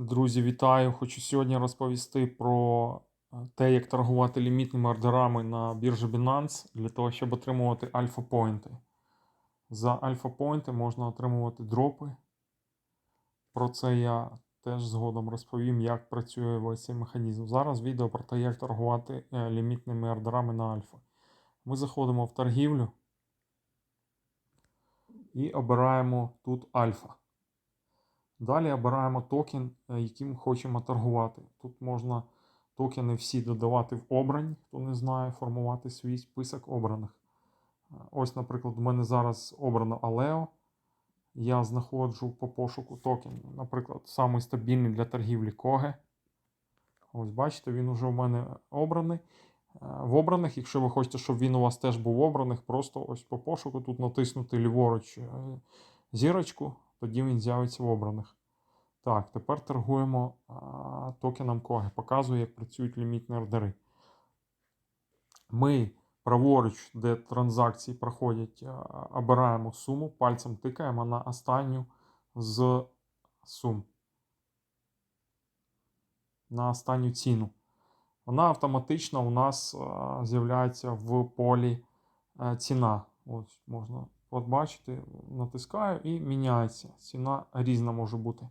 Друзі, вітаю! Хочу сьогодні розповісти про е, те, як торгувати лімітними ордерами на біржі Binance для того, щоб отримувати альфа-поінти. За альфа-поінти можна отримувати дропи. Про це я теж згодом розповім, як працює весь цей механізм. Зараз відео про те, як торгувати е, лімітними ордерами на альфа. Ми заходимо в торгівлю і обираємо тут альфа. Далі обираємо токен, е, яким хочемо торгувати. Тут можна токени всі додавати в обрані, хто не знає, формувати свій список обраних. Е, Ось, наприклад, у мене зараз обрано Aleo. Я знаходжу по пошуку токен. Наприклад, самий стабільний для торгівлі Коге. Ось бачите, він уже у мене обраний. Е, В обраних, якщо ви хочете, щоб він у вас теж був обраних, просто ось по пошуку тут натиснути ліворуч зірочку, тоді він з'явиться в обраних. Так, тепер торгуємо а, токеном Коги. Показую, як працюють лімітні ордери. Ми праворуч, де транзакції проходять, обираємо суму, пальцем тикаємо на останню з сум. На останню ціну. Вона автоматично у нас з'являється в полі ціна. Ось можна побачити, натискаю і міняється. Ціна різна може бути.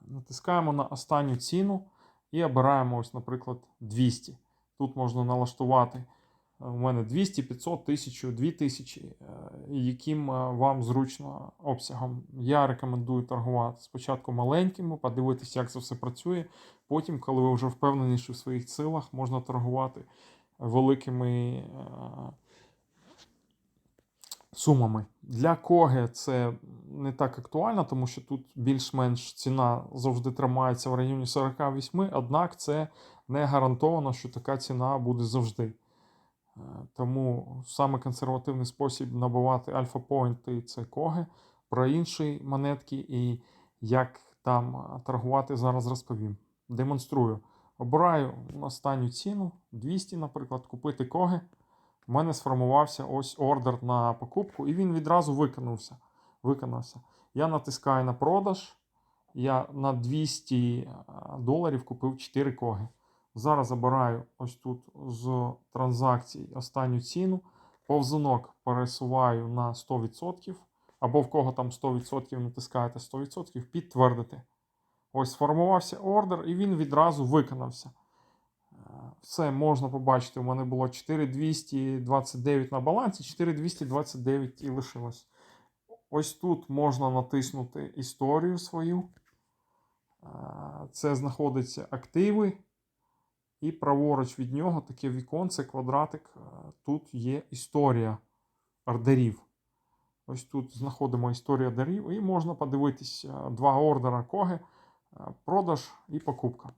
Натискаємо на останню ціну і обираємо, ось, наприклад, 200. Тут можна налаштувати. е, У мене 200, 500, 1000, 2000, е, яким е, вам зручно обсягом. Я рекомендую торгувати спочатку маленькими, подивитися, як це все працює. Потім, коли ви вже впевнені, що в своїх силах, можна торгувати великими е, сумами. Для коги це не так актуально, тому що тут більш-менш ціна завжди тримається в районі 48, однак це не гарантовано, що така ціна буде завжди. Е, Тому саме консервативний спосіб набувати альфа-поінти це коги. Про інші монетки і як там е, торгувати зараз розповім. Демонструю. Обираю останню ціну 200, наприклад, купити коги. У мене сформувався ось ордер на покупку, і він відразу виконався. виконався. Я натискаю на продаж. Я на 200 доларів купив 4 коги. Зараз забираю ось тут з транзакцій останню ціну. Повзунок пересуваю на 100%. Або в кого там 100% натискаєте 100%, підтвердити. Ось сформувався ордер, і він відразу виконався. Все можна побачити. У мене було 4229 на балансі, 4229 і лишилось. Ось тут можна натиснути історію свою. Е, Це знаходиться активи. І праворуч від нього таке віконце, квадратик. е, Тут є історія ордерів. Ось тут знаходимо історію ордерів, і можна подивитись е, два ордера коги, продаж і покупка.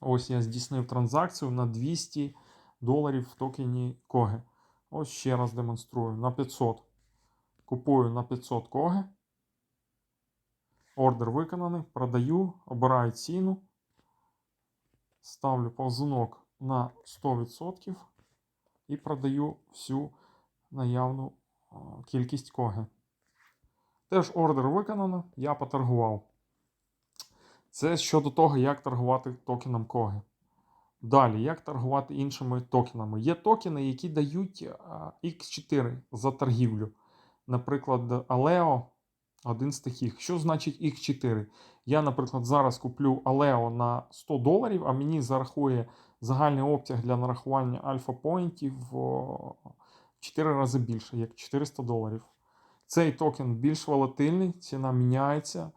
Ось я здійснив транзакцію на 200 доларів в токені Коги. Ось ще раз демонструю на 500. Купую на 500 Коги. Ордер виконаний. Продаю, обираю ціну. Ставлю повзунок на 100% і продаю всю наявну кількість коги. Теж ордер виконано, я поторгував. Це щодо того, як торгувати токеном коги. Далі, як торгувати іншими токенами. Є токени, які дають X4 за торгівлю. Наприклад, Aleo один з таких. Що значить X4? Я, наприклад, зараз куплю Aleo на 100 доларів, а мені зарахує загальний обтяг для нарахування альфа-поінтів в 4 рази більше, як 400 доларів. Цей токен більш волатильний, ціна міняється.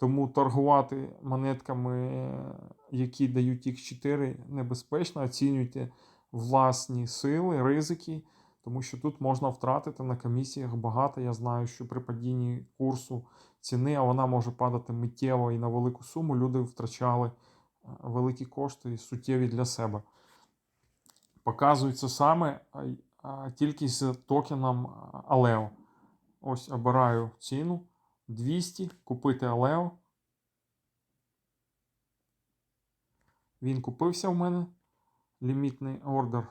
Тому торгувати монетками, які дають X4, небезпечно. Оцінюйте власні сили, ризики, тому що тут можна втратити на комісіях багато. Я знаю, що при падінні курсу ціни, а вона може падати миттєво і на велику суму, люди втрачали е, великі кошти суттєві для себе. Показується саме а, тільки з токеном Aleo. Ось обираю ціну. 200, купити Алео. Він купився в мене. Лімітний ордер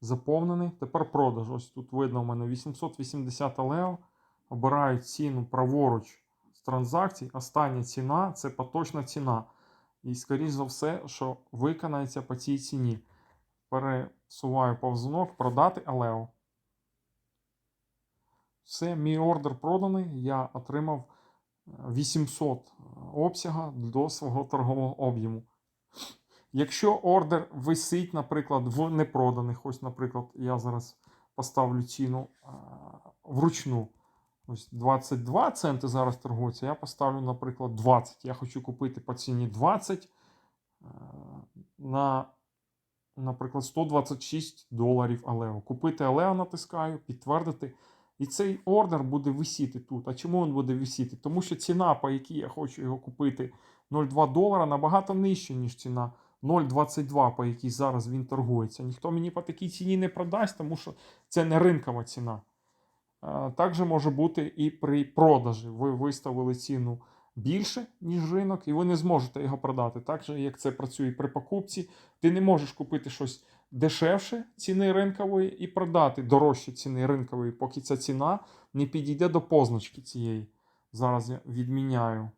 заповнений. Тепер продаж. Ось тут видно у мене 880 Алео. Обираю ціну праворуч з транзакцій остання ціна це поточна ціна. І, скоріш за все, що виконається по цій ціні. Пересуваю повзунок, продати Алео. Все, мій ордер проданий. Я отримав е, 800 обсяга до свого торгового об'єму. Якщо ордер висить, наприклад, в непроданих, ось, наприклад, я зараз поставлю ціну е, вручну. Ось 22 центи зараз торгується. Я поставлю, наприклад, 20. Я хочу купити по ціні 20 е, на, наприклад, 126 доларів Алео. Купити Алео натискаю, підтвердити. І цей ордер буде висіти тут. А чому він буде висіти? Тому що ціна, по якій я хочу його купити 0,2 долара, набагато нижча, ніж ціна 0,22, по якій зараз він торгується. Ніхто мені по такій ціні не продасть, тому що це не ринкова ціна. Так же може бути і при продажі. Ви виставили ціну більше, ніж ринок, і ви не зможете його продати. Так же, як це працює при покупці, ти не можеш купити щось дешевше ціни ринкової і продати дорожче ціни ринкової, поки ця ціна не підійде до позначки цієї. Зараз я відміняю.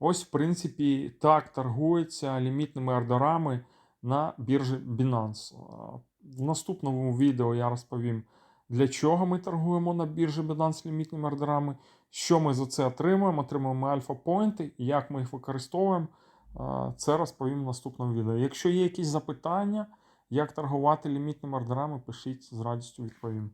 Ось, в принципі, так торгується лімітними ордерами на біржі Binance. В наступному відео я розповім, для чого ми торгуємо на біржі Binance лімітними ордерами, що ми за це отримуємо, отримуємо альфа-поінти як ми їх використовуємо. Це розповім в наступному відео. Якщо є якісь запитання, як торгувати лімітними ордерами, пишіть з радістю відповім.